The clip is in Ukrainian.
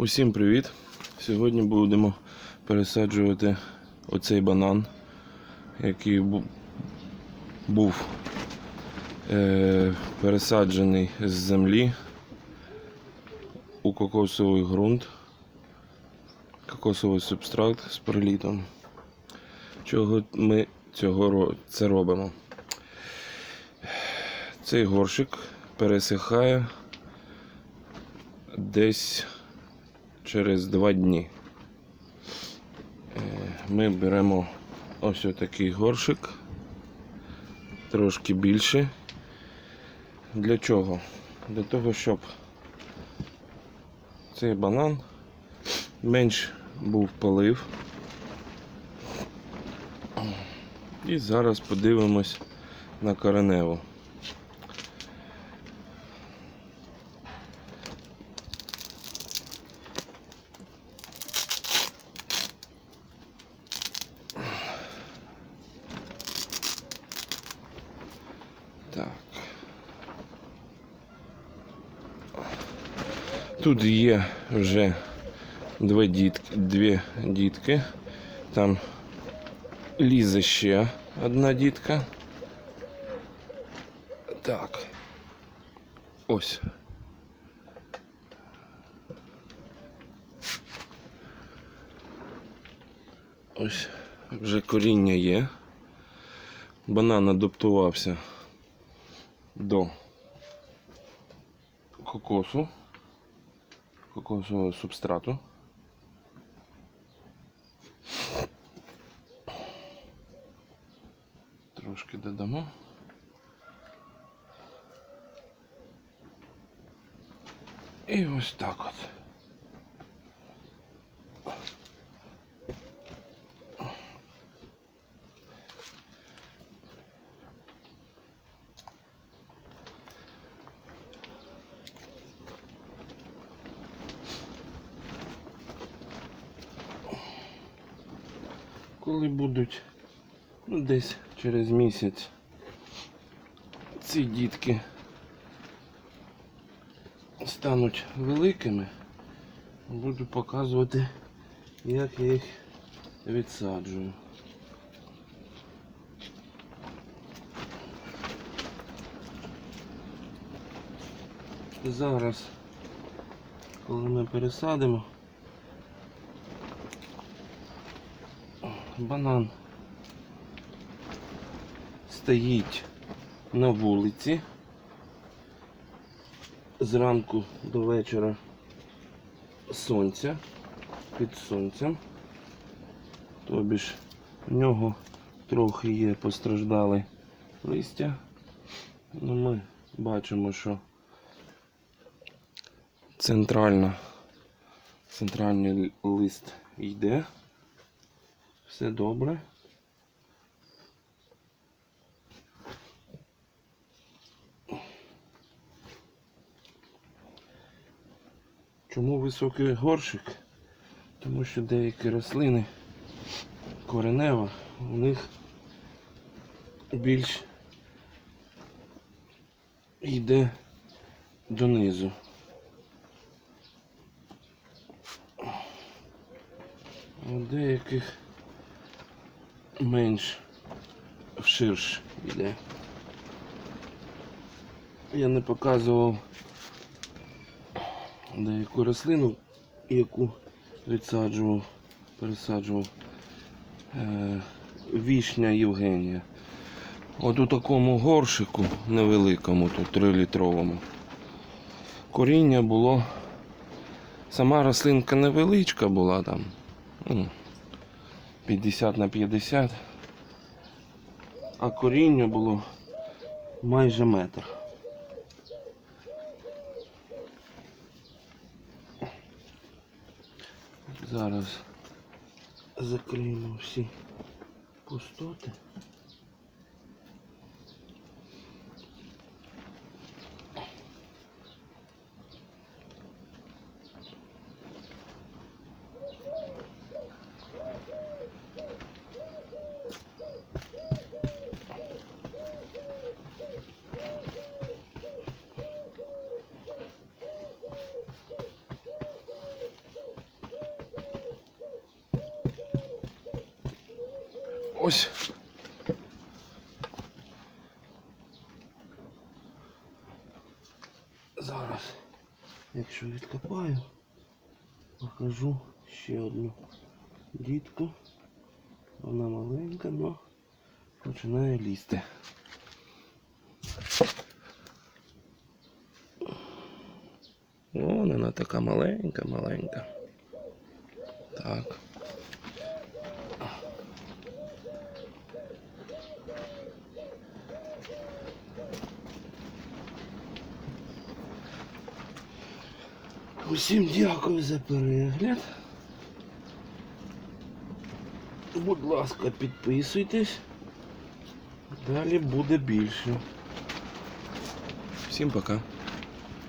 Усім привіт! Сьогодні будемо пересаджувати оцей банан, який був е, пересаджений з землі у кокосовий ґрунт, кокосовий субстракт з прилітом. Чого ми цього це робимо? Цей горщик пересихає десь через два дні. Е, Ми беремо ось такий горшик, трошки більше. Для чого? Для того, щоб цей банан менш був полив. І зараз подивимось на кореневу. Так. Тут є вже дві дітки, дві дітки. Там лізе ще одна дітка. Так. Ось. Ось вже коріння є. Банан адаптувався до кокосу, кокосового субстрату. Трошки додамо. І ось так от. Коли будуть ну, десь через місяць ці дітки стануть великими, буду показувати, як я їх відсаджую. Зараз, коли ми пересадимо, банан стоїть на вулиці зранку до вечора сонця під сонцем. Тобі ж в нього трохи є постраждали листя. Ну, ми бачимо, що центральна, центральний лист йде. Все добре. Чому високий горщик? Тому що деякі рослини коренева, у них більш йде донизу. У деяких менш вширш йде. Я не показував деяку рослину, яку відсаджував, пересаджував. Е, вішня Євгенія. От у такому горшику невеликому, тут 3-літровому. Коріння було. Сама рослинка невеличка була там. Ну, 50 на 50. А коріння було майже метр. Зараз закриємо всі пустоти. Ось. Зараз, якщо відкопаю, покажу ще одну дітку. Вона маленька, але починає лізти. О, вона така маленька, маленька. Так. Усім дякую за перегляд. Будь ласка, підписуйтесь. Далі буде більше. Всім пока.